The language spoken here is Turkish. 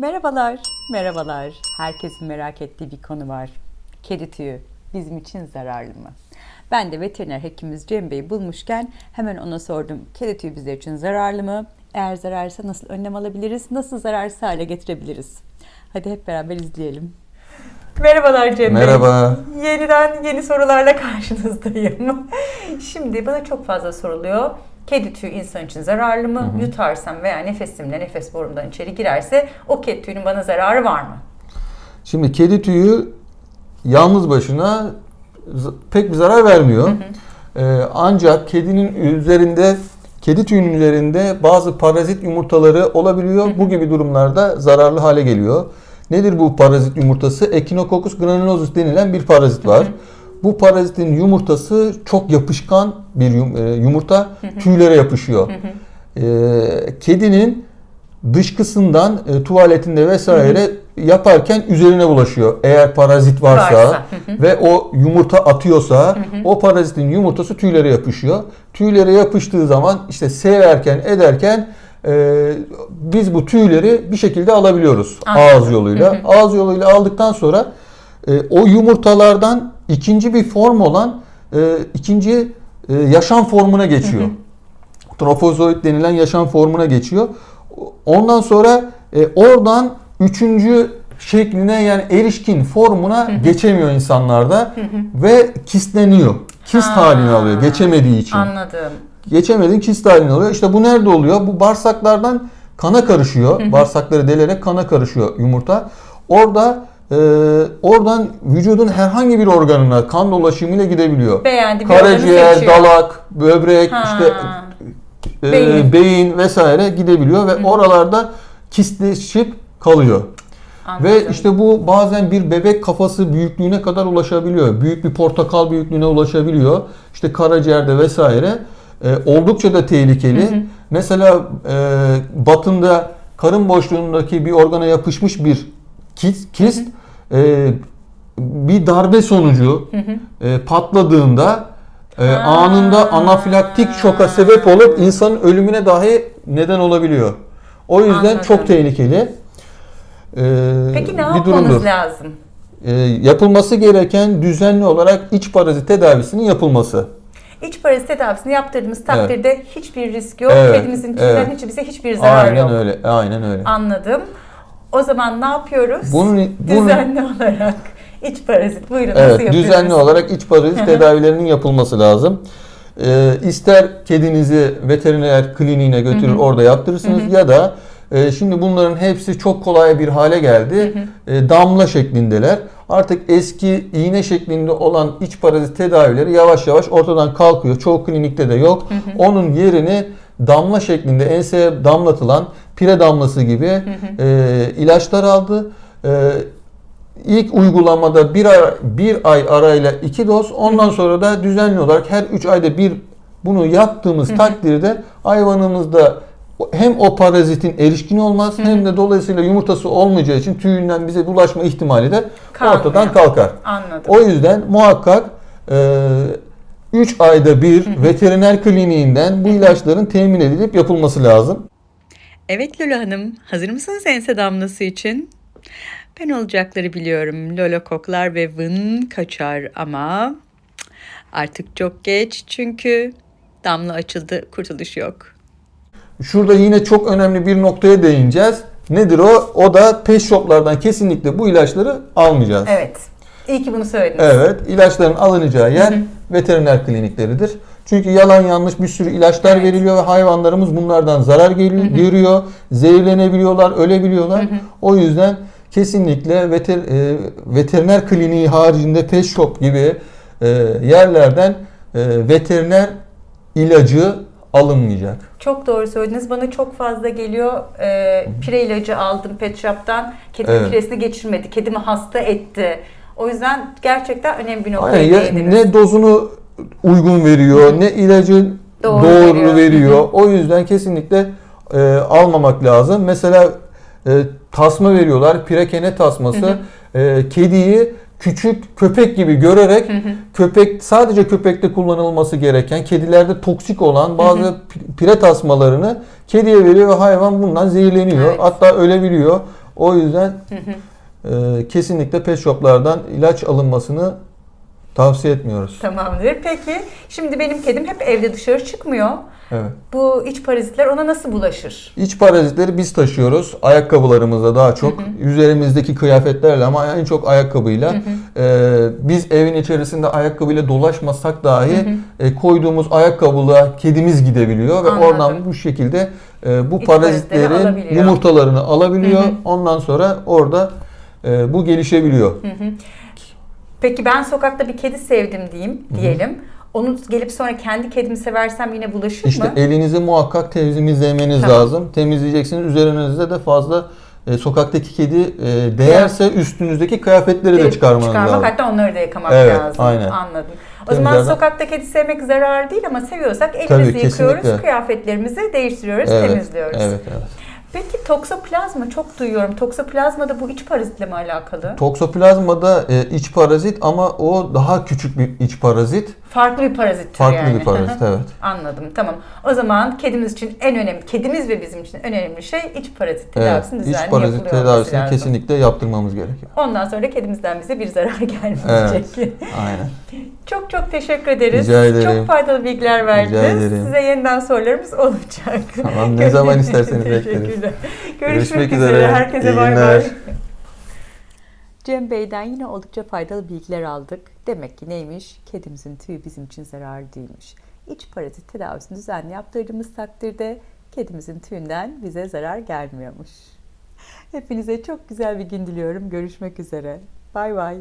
Merhabalar, merhabalar. Herkesin merak ettiği bir konu var. Kedi tüyü bizim için zararlı mı? Ben de veteriner hekimimiz Cem Bey'i bulmuşken hemen ona sordum. Kedi tüyü bizler için zararlı mı? Eğer zararsa nasıl önlem alabiliriz? Nasıl zararsız hale getirebiliriz? Hadi hep beraber izleyelim. Merhabalar Cem Bey. Merhaba. Yeniden yeni sorularla karşınızdayım. Şimdi bana çok fazla soruluyor. Kedi tüyü insan için zararlı mı? Yutarsam veya nefesimle nefes borumdan içeri girerse o kedi tüyünün bana zararı var mı? Şimdi kedi tüyü yalnız başına pek bir zarar vermiyor. Ee, ancak kedinin üzerinde kedi tüyünün üzerinde bazı parazit yumurtaları olabiliyor. Bu gibi durumlarda zararlı hale geliyor. Nedir bu parazit yumurtası? Echinococcus granulosus denilen bir parazit var. Bu parazitin yumurtası çok yapışkan bir e, yumurta. Tüylere yapışıyor. Ee, kedinin dışkısından e, tuvaletinde vesaire yaparken üzerine bulaşıyor. Eğer parazit varsa, Varsa. ve o yumurta atıyorsa o parazitin yumurtası tüylere yapışıyor. Tüylere yapıştığı zaman işte severken ederken e, biz bu tüyleri bir şekilde alabiliyoruz Anladım. ağız yoluyla. Ağız yoluyla aldıktan sonra e, o yumurtalardan ikinci bir form olan e, ikinci e, yaşam formuna geçiyor. Trofozoit denilen yaşam formuna geçiyor. Ondan sonra e, oradan üçüncü şekline yani erişkin formuna geçemiyor insanlarda ve kistleniyor. Kist Ha. halini alıyor geçemediği için. Anladım. Geçemediğin kist halini alıyor. İşte bu nerede oluyor? Bu bağırsaklardan kana karışıyor. Bağırsakları delerek kana karışıyor yumurta. Orada e, oradan vücudun herhangi bir organına kan dolaşımıyla gidebiliyor. Beğendi Karaciğer, dalak, böbrek, Ha. işte e, Beyin. beyin. vesaire gidebiliyor ve oralarda kistleşip kalıyor. Anladım. Ve işte bu bazen bir bebek kafası büyüklüğüne kadar ulaşabiliyor. Büyük bir portakal büyüklüğüne ulaşabiliyor. İşte karaciğerde vesaire. E, oldukça da tehlikeli. Mesela e, batında karın boşluğundaki bir organa yapışmış bir kist, e, bir darbe sonucu e, patladığında e, anında anafilaktik şoka sebep olup insanın ölümüne dahi neden olabiliyor. O yüzden Anladım. çok tehlikeli. E, Peki ne yapmamız durumdur. lazım? E, yapılması gereken düzenli olarak iç parazit tedavisinin yapılması. İç parazit tedavisini yaptırdığımız takdirde hiçbir risk yok. Evet, Kedimizin tüyünden evet. hiç bize hiçbir zarar Aynen yok. öyle. Aynen öyle. Anladım. O zaman ne yapıyoruz? Bunun, bunun Düzenli olarak iç parazit. Buyurun nasıl Evet, yapıyoruz? düzenli olarak iç parazit tedavilerinin yapılması lazım. Ee, ister kedinizi veteriner kliniğine götürür orada yaptırırsınız ya da e, şimdi bunların hepsi çok kolay bir hale geldi. E, damla şeklindeler. Artık eski iğne şeklinde olan iç parazit tedavileri yavaş yavaş ortadan kalkıyor. Çoğu klinikte de yok. Onun yerini damla şeklinde enseye damlatılan pire damlası gibi e, ilaçlar aldı. E, İlk uygulamada bir ay, bir ay arayla iki doz, ondan sonra da düzenli olarak her üç ayda bir bunu yaptığımız takdirde hayvanımızda hem o parazitin erişkini olmaz hem de dolayısıyla yumurtası olmayacağı için tüyünden bize bulaşma ihtimali de Kalkmıyor. ortadan kalkar. Anladım. O yüzden muhakkak 3 ayda bir veteriner kliniğinden bu ilaçların temin edilip yapılması lazım. Evet Lolo Hanım, hazır mısınız ense damlası için? Ben olacakları biliyorum. Lolo koklar ve vın kaçar ama artık çok geç çünkü damla açıldı, kurtuluş yok. Şurada yine çok önemli bir noktaya değineceğiz. Nedir o? O da pet shoplardan kesinlikle bu ilaçları almayacağız. Evet. İyi ki bunu söylediniz. Evet, ilaçların alınacağı yer veteriner klinikleridir. Çünkü yalan yanlış bir sürü ilaçlar Evet. veriliyor ve hayvanlarımız bunlardan zarar geliyor, görüyor, zehirlenebiliyorlar, ölebiliyorlar. O yüzden kesinlikle veter, e, veteriner kliniği haricinde pet shop gibi e, yerlerden e, veteriner ilacı alınmayacak. Çok doğru söylediniz. Bana çok fazla geliyor. Ee, pire ilacı aldım pet shop'tan. Kedimin Evet. piresini geçirmedi. Kedimi hasta etti. O yüzden gerçekten önemli bir noktaya Aynen, ya, ne dozunu uygun veriyor, ne ilacı Doğru doğru, veriyor. veriyor. O yüzden kesinlikle e, almamak lazım. Mesela e, tasma veriyorlar, pirekene tasması. E, kediyi küçük köpek gibi görerek köpek sadece köpekte kullanılması gereken kedilerde toksik olan bazı pi- pire tasmalarını kediye veriyor ve hayvan bundan zehirleniyor. Evet. Hatta ölebiliyor. O yüzden e, kesinlikle pet shoplardan ilaç alınmasını tavsiye etmiyoruz. Tamamdır. Peki şimdi benim kedim hep evde dışarı çıkmıyor. Evet. Bu iç parazitler ona nasıl bulaşır? İç parazitleri biz taşıyoruz. Ayakkabılarımızda daha çok. Üzerimizdeki kıyafetlerle ama en çok ayakkabıyla. Ee, biz evin içerisinde ayakkabıyla dolaşmasak dahi e, koyduğumuz ayakkabıyla kedimiz gidebiliyor ve Anladım. oradan bu şekilde e, bu İç parazitleri parazitlerin alabiliyor. yumurtalarını alabiliyor. Ondan sonra orada e, bu gelişebiliyor. Peki ben sokakta bir kedi sevdim diyeyim diyelim. Onu gelip sonra kendi kedimi seversem yine bulaşır İşte mı? elinizi muhakkak temizlemeniz Tamam. lazım. Temizleyeceksiniz. Üzerinizde de fazla e, sokaktaki kedi e, değerse üstünüzdeki kıyafetleri de çıkarmanız Çıkarmak lazım. hatta onları da yıkamak Evet, lazım. aynen. Anladım. O zaman Temizlerden- sokakta kedi sevmek zarar değil ama seviyorsak Tabii, elimizi yıkıyoruz, kesinlikle. kıyafetlerimizi değiştiriyoruz, Evet, temizliyoruz. Evet, evet. Peki toksoplazma çok duyuyorum. Toksoplazma da bu iç parazitle mi alakalı? Toksoplazma da e, iç parazit ama o daha küçük bir iç parazit. Farklı bir parazit türü Farklı yani. bir parazit evet. Anladım tamam. O zaman kedimiz için en önemli, kedimiz ve bizim için en önemli şey iç parazit Evet, tedavisinin düzenli iç parazit yapılıyor olması tedavisini lazım. kesinlikle yaptırmamız gerekiyor. Ondan sonra kedimizden bize bir zarar gelmeyecek. Aynen. Çok çok teşekkür ederiz. Rica ederim. Çok faydalı bilgiler verdiniz. ederim. Size yeniden sorularımız olacak. Tamam, ne zaman isterseniz bekleriz. Teşekkürler. Görüşmek, Görüşmek üzere. üzere. Herkese bay bay. Cem Bey'den yine oldukça faydalı bilgiler aldık. Demek ki neymiş? Kedimizin tüyü bizim için zararlı değilmiş. İç parazit tedavisini düzenli yaptırdığımız takdirde kedimizin tüyünden bize zarar gelmiyormuş. Hepinize çok güzel bir gün diliyorum. Görüşmek üzere. Bay bay.